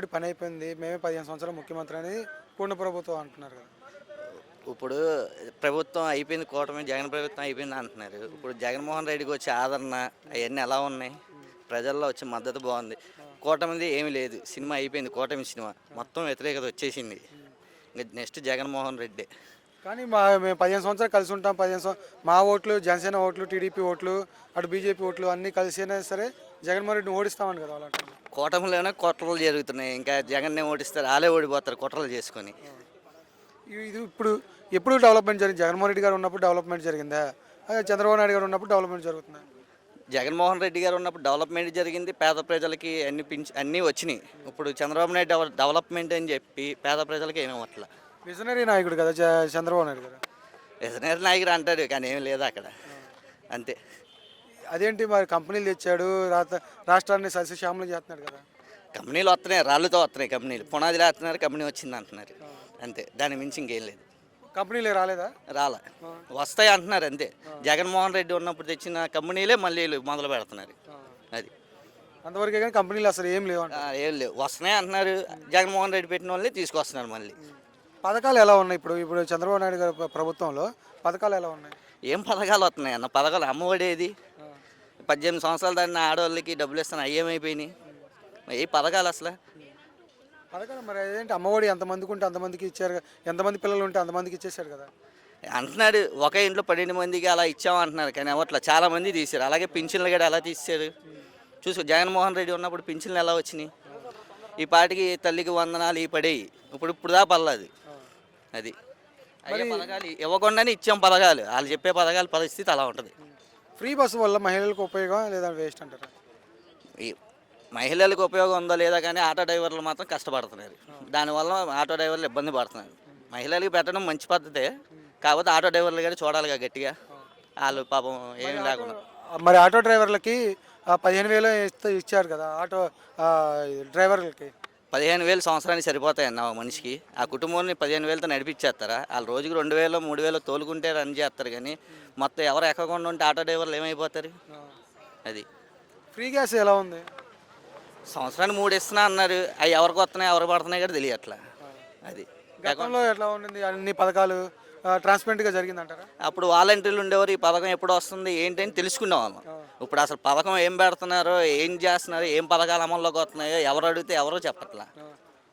రెడ్డి పని అయిపోయింది. మేమే పదిహేను సంవత్సరాలు ముఖ్యమంత్రి అని కూడిన ప్రభుత్వం అంటున్నారు కదా. ఇప్పుడు ప్రభుత్వం అయిపోయింది కూటమి జగన్ ప్రభుత్వం అయిపోయింది అంటున్నారు. ఇప్పుడు జగన్మోహన్ రెడ్డికి వచ్చే ఆదరణ అవన్నీ ఎలా ఉన్నాయి? ప్రజల్లో వచ్చే మద్దతు బాగుంది. కూటమిది ఏమీ లేదు. సినిమా అయిపోయింది కూటమి సినిమా. మొత్తం వ్యతిరేకత వచ్చేసింది. ఇంకా నెక్స్ట్ జగన్మోహన్ రెడ్డి. కానీ మా మేము పదిహేను సంవత్సరాలు కలిసి ఉంటాం. పదిహేను సంవ- మా ఓట్లు జనసేన ఓట్లు టీడీపీ ఓట్లు అటు బీజేపీ ఓట్లు అన్నీ కలిసి అయినా సరే జగన్మోహన్ రెడ్డిని ఓడిస్తామని కదా అలాంటి కూటమిలోనే కుట్రలు జరుగుతున్నాయి. ఇంకా జగన్నే ఓడిస్తారు వాళ్ళే ఓడిపోతారు కుట్రలు చేసుకొని. ఇది ఇప్పుడు ఎప్పుడు డెవలప్మెంట్ జరిగింది? జగన్మోహన్ రెడ్డి గారు ఉన్నప్పుడు డెవలప్మెంట్ జరిగిందా? అదే చంద్రబాబు నాయుడు గారు ఉన్నప్పుడు డెవలప్మెంట్ జరుగుతుందా? జగన్మోహన్ రెడ్డి గారు ఉన్నప్పుడు డెవలప్మెంట్ జరిగింది. పేద ప్రజలకి అన్ని పింఛ అన్నీ వచ్చినాయి. ఇప్పుడు చంద్రబాబు నాయుడు డెవ- డెవలప్మెంట్ అని చెప్పి పేద ప్రజలకి ఏమీ అవ్వట్ల. విజనరీ నాయకుడు కదా చంద్రబాబు నాయుడు గారు? విజనరీ నాయకుడు అంటాడు కానీ ఏం లేదు అక్కడ. అంతే. అదేంటి మరి కంపెనీలు తెచ్చాడు? రాష్ట్రాన్ని సస్యశ్యామలం చేస్తున్నాడు కదా. కంపెనీలు వస్తున్నాయి రాళ్ళతో వస్తున్నాయి కంపెనీలు. పునాదిలు వేస్తున్నారు కంపెనీ వచ్చింది అంటున్నారు. అంతే దాని మించి ఇంకేం లేదు. కంపెనీలు రాలేదా? రాల. వస్తాయి అంటున్నారు అంతే. జగన్మోహన్ రెడ్డి ఉన్నప్పుడు తెచ్చిన కంపెనీలే మళ్ళీ వీళ్ళు మొదలు పెడుతున్నారు. అది. అంతవరకే కానీ కంపెనీలు అసలు ఏం లేవంట ఆ, ఏం లేవు. వస్తున్నాయి అంటున్నారు జగన్మోహన్ రెడ్డి పెట్టిన వాళ్ళని తీసుకొస్తున్నారు మళ్ళీ. పథకాలు ఎలా ఉన్నాయి ఇప్పుడు? ఇప్పుడు చంద్రబాబు నాయుడు గారి ప్ర- ప్రభుత్వంలో పథకాలు ఎలా ఉన్నాయి? ఏం పథకాలు వస్తున్నాయి అన్న? పథకాలు అమ్మఒడి ఏది? పద్దెనిమిది సంవత్సరాల దాన్ని ఆడవాళ్ళకి డబ్బులు ఇస్తాను అయ్యేమైపోయినాయి ఏ పథకాలు అసలు? పథకాలు మరి అదేంటి? అమ్మఒడి ఎంతమందికి ఉంటే అంతమందికి ఇచ్చారు. ఎంతమంది పిల్లలు ఉంటే అంతమందికి ఇచ్చేసారు కదా. అంటున్నాడు ఒక ఇంట్లో పన్నెండు మందికి అలా ఇచ్చాము అంటున్నారు కానీ అట్లా చాలా మంది తీశారు. అలాగే పింఛన్లు కూడా ఎలా తీశారు? చూసుకో జగన్మోహన్ రెడ్డి ఉన్నప్పుడు పింఛన్లు ఎలా వచ్చినాయి? ఈ పాటికి తల్లికి వందనాలు ఈ పడేవి ఇప్పుడు ఇప్పుడు దా పర్లేదు. అది. అయ్యే పథకాలు ఇవ్వకుండానే ఇచ్చాం పథకాలు. వాళ్ళు చెప్పే పథకాల పరిస్థితి అలా ఉంటుంది. ఫ్రీ బస్సు వల్ల మహిళలకు ఉపయోగం లేదా వేస్ట్ అంటారా? ఈ మహిళలకు ఉపయోగం ఉందో లేదా కానీ ఆటో డ్రైవర్లు మాత్రం కష్టపడుతున్నారు. దానివల్ల ఆటో డ్రైవర్లు ఇబ్బంది పడుతున్నారు. మహిళలకు పెట్టడం మంచి పద్ధతే కాకపోతే ఆటో డ్రైవర్లు కానీ చూడాలిగా గట్టిగా. వాళ్ళు పాపం ఏం లేకుండా. మరి ఆటో డ్రైవర్లకి పదిహేను వేలు ఇస్తే- ఇచ్చారు కదా ఆటో డ్రైవర్లకి. పదిహేను వేలు సంవత్సరానికి సరిపోతాయన్న ఒక మనిషికి. ఆ కుటుంబాన్ని పదిహేను వేలతో నడిపించేస్తారా? వాళ్ళు రోజుకి రెండు వేలు మూడు వేలు తోలుకుంటే రన్ చేస్తారు కానీ మొత్తం ఎవరు ఎక్కకుండా ఉంటే ఆటో డ్రైవర్లు ఏమైపోతారు? అది. ఫ్రీ గ్యాస్ ఎలా ఉంది? సంవత్సరానికి మూడు ఇస్తున్నా అన్నారు. అవి ఎవరికి వస్తున్నాయి ఎవరు పడుతున్నాయి కూడా తెలియట్లా. అది. గతంలో ఎట్లా ఉండింది? అన్ని పథకాలు ట్రాన్స్పరెంట్గా జరిగిందంటారా? అప్పుడు వాలంటీర్లు ఉండేవారు. ఈ పథకం ఎప్పుడు వస్తుంది ఏంటి అని తెలుసుకునే వాళ్ళం. ఇప్పుడు అసలు పథకం ఏం పెడుతున్నారు ఏం చేస్తున్నారు ఏం పథకాలు అమల్లోకి వస్తున్నాయో ఎవరు అడిగితే ఎవరో చెప్పట్లా?